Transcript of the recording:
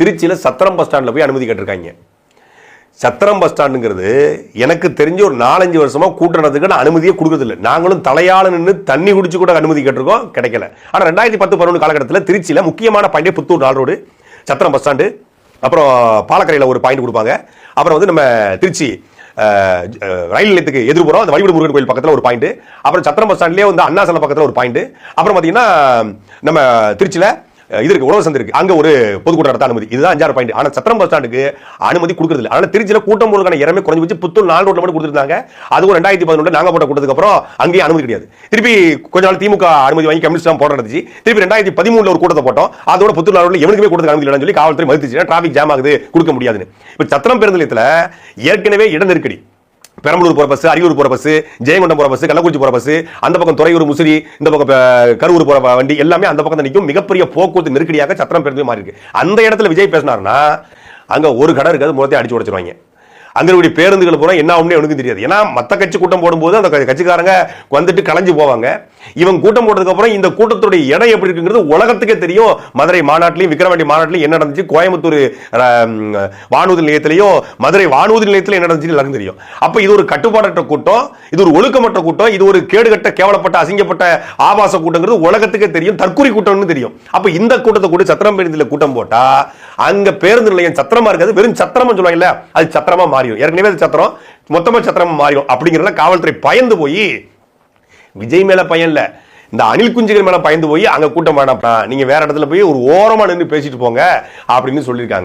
திருச்சியில் சத்திரம் பஸ் ஸ்டாண்டில் போய் அனுமதி கேட்டிருக்காங்க. சத்திரம் பஸ் ஸ்டாண்டுங்கிறது எனக்கு தெரிஞ்ச ஒரு நாலஞ்சு வருஷமாக கூட்டுறதுக்கு நான் அனுமதியே கொடுக்கறதில்ல. நாங்களும் தலையால் நின்று தண்ணி குடிச்சு கூட அனுமதி கேட்டிருக்கோம் கிடைக்கல. ஆனால் ரெண்டாயிரத்தி பத்து பதினொன்று காலகட்டத்தில் திருச்சியில் முக்கியமான பாயிண்டே புத்தூர் நாள் ரோடு சத்திரம் பஸ் ஸ்டாண்டு அப்புறம் பாலக்கரையில் ஒரு பாயிண்ட் கொடுப்பாங்க. அப்புறம் வந்து நம்ம திருச்சி ரயில் நிலையத்துக்கு எதிர்புறம் அந்த வழிபடு முருகன் கோயில் பக்கத்தில் ஒரு பாயிண்ட் அப்புறம் சத்திரம் பஸ் ஸ்டாண்ட்லேயே வந்து அண்ணா பக்கத்தில் ஒரு பாயிண்ட் அப்புறம் பார்த்தீங்கன்னா நம்ம திருச்சியில் இது இருக்கு உழவர் சந்தை இருக்கு. அங்க ஒரு பொதுக்கூட்டம் நடத்த அனுமதி. இதுதான் அஞ்சாறு பாயிண்ட். ஆனா சத்திரம் பஸ் ஸ்டாண்டுக்கு அனுமதி கொடுக்கறது இல்லை. அதனால திருச்சியில கூட்டம் போடுறதுக்கான இறமே குறைஞ்சு வச்சு புத்தூர் நாலு ரோட்ல மட்டும் கொடுத்துருந்தாங்க. அதுவும் ரெண்டாயிரத்தி பதினொன்று நாங்க போட்ட கொடுத்ததுக்கு அப்புறம் அங்கேயும் அனுமதி கிடையாது. திருப்பி கொஞ்ச நாள் திமுக அனுமதி வாங்கி கம்யூனிஸ்ட் தான் போட நடந்துச்சு. திருப்பி ரெண்டாயிரத்தி பதிமூணுல ஒரு கூட்டத்தை போட்டோம். அதோட புத்தூர் நாலு எவனுக்குமே கொடுத்து அனுமதி இல்லைன்னு சொல்லி காவல்துறை மறுத்துச்சு. டிராபிக் ஜாம் ஆகுது கொடுக்க முடியாதுன்னு. இப்ப சத்திரம் பேருந்து நிலையத்தில் ஏற்கனவே இட நெருக்கடி. பெரம்பலூர் போகிற பஸ் அரியலூர் போகிற பஸ் ஜெயங்கொண்டம் போற பஸ் கள்ளக்குறிச்சி போற பஸ் அந்த பக்கம் துறையூர் முசிறி இந்த பக்கம் கரூர் போகிற வண்டி எல்லாமே அந்த பக்கம் நிற்கும் மிகப்பெரிய போக்குவரத்து நெருக்கடியாக சத்திரம் பெருந்து மாறி இருக்கு. அந்த இடத்துல விஜய் பேசினார்னா அங்கே ஒரு கடை இருக்காது முகத்தை அடிச்சு உடச்சிருவாங்க. அங்கே பேருந்துகள் பூரா என்ன ஆகும்னு எனக்கும் தெரியாது. ஏன்னா மற்ற கட்சி கூட்டம் போடும்போது அந்த கட்சிக்காரங்க வந்துட்டு கலைஞ்சு போவாங்க. இவன் கூட்டம் போட்டதுக்கு அப்புறம் இந்த கூட்டத்துடைய இடம் எப்படி இருக்குங்கிறது உலகத்துக்கே தெரியும். மதுரை மாநாட்டிலையும் விக்ரவாண்டி மாநாட்டிலையும் என்ன நடந்துச்சு? கோயம்புத்தூர் வானூதி நிலையத்திலையும் மதுரை வானூதி நிலையத்தில் என்ன நடந்துச்சு எல்லாருக்கும் தெரியும். அப்போ இது ஒரு கட்டுப்பாடற்ற கூட்டம் இது ஒரு ஒழுக்கமற்ற கூட்டம் இது ஒரு கேடுகட்ட கேவலப்பட்ட அசிங்கப்பட்ட ஆபாச கூட்டங்கிறது உலகத்துக்கே தெரியும். தற்கொலை கூட்டம்னு தெரியும். அப்ப இந்த கூட்டத்தை கூட சத்திரம் பேருந்தில் கூட்டம் போட்டா அங்க பேருந்து நிலையம் சத்திரமா இருக்காது. வெறும் சத்திரமா சொல்லுவாங்கல்ல அது சத்திரமா மாறிடும். ஏற்கனவே அது சத்திரம் மொத்தமா சத்திரமா மாறிடும். அப்படிங்கிறத காவல்துறை பயந்து போய் விஜய் மேல பயன் இல்ல இந்த அணில் குஞ்சுகள் மேல பயந்து போய் அங்க கூட்டம் வேணாம் நீங்க வேற இடத்துல போய் ஒரு ஓரமா நின்று பேசிட்டு போங்க அப்படின்னு சொல்லியிருக்காங்க.